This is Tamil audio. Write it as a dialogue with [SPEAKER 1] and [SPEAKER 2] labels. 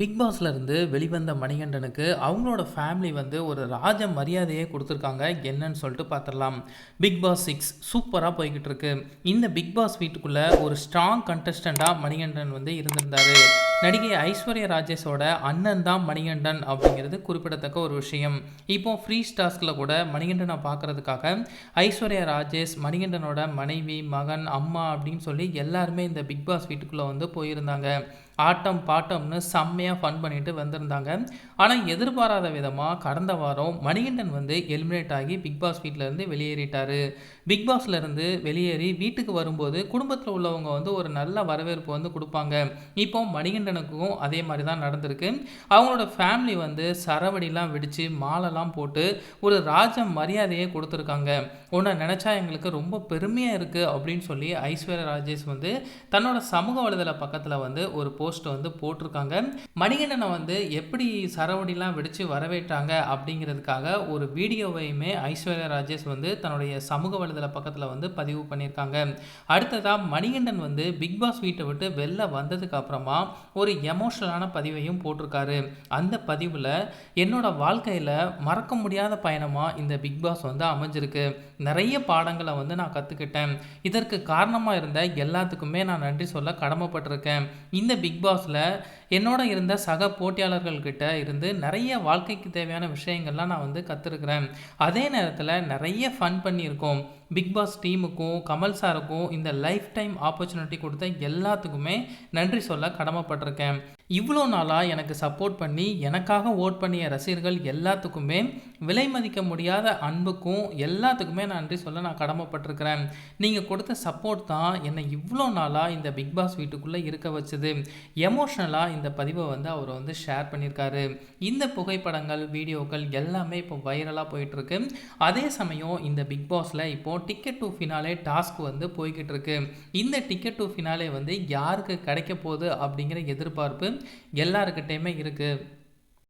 [SPEAKER 1] பிக் பாஸ்ல இருந்து வெளிவந்த மணிகண்டனுக்கு அவங்களோட ஃபேமிலி வந்து ஒரு ராஜ மரியாதையே கொடுத்துருக்காங்க. என்னன்னு சொல்லிட்டு பார்த்துடலாம் பிக் பாஸ் சிக்ஸ் சூப்பராக போய்கிட்டு இருக்கு இந்த பிக் பாஸ் வீட்டுக்குள்ளே ஒரு ஸ்ட்ராங் கண்டஸ்டண்ட்டாக மணிகண்டன் வந்து இருந்திருந்தார். நடிகை ஐஸ்வர்யா ராஜேஷோட அண்ணன் தான் மணிகண்டன் அப்படிங்கிறது குறிப்பிடத்தக்க ஒரு விஷயம். இப்போ ஃப்ரீ ஸ்டாஸ்கில் கூட மணிகண்டனை பார்க்கறதுக்காக ஐஸ்வர்யா ராஜேஷ் மணிகண்டனோட மனைவி மகன் அம்மா அப்படின்னு சொல்லி எல்லாருமே இந்த பிக் பாஸ் வீட்டுக்குள்ளே வந்து போயிருந்தாங்க. ஆட்டம் பாட்டம்னு செம்மையாக ஃபன் பண்ணிட்டு வந்திருந்தாங்க. ஆனால் எதிர்பாராத விதமாக கடந்த வாரம் மணிகண்டன் வந்து எலிமினேட் ஆகி பிக் பாஸ் வீட்டிலேருந்து வெளியேறிட்டார். பிக் பாஸ்லேருந்து வெளியேறி வீட்டுக்கு வரும்போது குடும்பத்தில் உள்ளவங்க வந்து ஒரு நல்ல வரவேற்பு வந்து கொடுப்பாங்க. இப்போ மணிகண்டனுக்கும் அதே மாதிரி தான் நடந்திருக்கு. அவங்களோட ஃபேமிலி வந்து சரவடிலாம் வெடித்து மாலைலாம் போட்டு ஒரு ராஜ மரியாதையே கொடுத்துருக்காங்க. உன்னை நினச்சா எங்களுக்கு ரொம்ப பெருமையாக இருக்குது அப்படின்னு சொல்லி ஐஸ்வர்யா ராஜேஷ் வந்து தன்னோட சமூக வலைதள பக்கத்தில் வந்து ஒரு போஸ்ட் வந்து போட்டிருக்காங்க. மணிகண்டனை வந்து எப்படி சரவடிலாம் வெடித்து வரவேற்றாங்க அப்படிங்கிறதுக்காக ஒரு வீடியோவையுமே ஐஸ்வர்யா ராஜேஷ் வந்து தன்னுடைய சமூக வலைதள பக்கத்தில் வந்து பதிவு பண்ணியிருக்காங்க. அடுத்ததாக மணிகண்டன் வந்து பிக் பாஸ் வீட்டை விட்டு வெளில வந்ததுக்கு அப்புறமா ஒரு எமோஷனலான பதிவையும் போட்டிருக்காரு. அந்த பதிவில் என்னோட வாழ்க்கையில் மறக்க முடியாத பயணமாக இந்த பிக் பாஸ் வந்து அமைஞ்சிருக்கு. நிறைய பாடங்களை வந்து நான் கற்றுக்கிட்டேன் இதற்கு காரணமாக இருந்த எல்லாத்துக்குமே நான் நன்றி சொல்ல கடமைப்பட்டிருக்கேன். இந்த பிக் பிக் பாஸில் என்னோட இருந்த சக போட்டியாளர்கள்கிட்ட இருந்து நிறைய வாழ்க்கைக்கு தேவையான விஷயங்கள்லாம் நான் வந்து கற்றுருக்குறேன் அதே நேரத்தில் நிறைய ஃபன் பண்ணியிருக்கோம். பிக் பாஸ் டீமுக்கும் கமல் சாருக்கும் இந்த லைஃப் டைம் ஆப்பர்ச்சுனிட்டி கொடுத்த எல்லாத்துக்குமே நன்றி சொல்ல கடமைப்பட்டிருக்கேன். இவ்வளோ நாளாக எனக்கு சப்போர்ட் பண்ணி எனக்காக ஓட் பண்ணிய ரசிகர்கள் எல்லாத்துக்குமே விலை மதிக்க முடியாத அன்புக்கும் எல்லாத்துக்குமே நான் நன்றி சொல்ல நான் கடமைப்பட்டிருக்கிறேன். நீங்கள் கொடுத்த சப்போர்ட் தான் என்னை இவ்வளோ நாளாக இந்த பிக் பாஸ் வீட்டுக்குள்ளே இருக்க வச்சுது. எமோஷ்னலாக இந்த அந்த பதிவை வந்து அவர் வந்து ஷேர் பண்ணியிருக்காரு. இந்த புகைப்படங்கள் வீடியோக்கள் எல்லாமே இப்போ வைரலாக போயிட்டுருக்கு. அதே சமயம் இந்த பிக் பாஸில் இப்போது டிக்கெட் டு ஃபினாலே டாஸ்க் வந்து போய்கிட்டு இருக்கு. இந்த டிக்கெட் டு ஃபினாலே வந்து யாருக்கு கிடைக்க போகுது அப்படிங்கிற எதிர்பார்ப்பு எல்லாருக்கிட்டேயுமே இருக்குது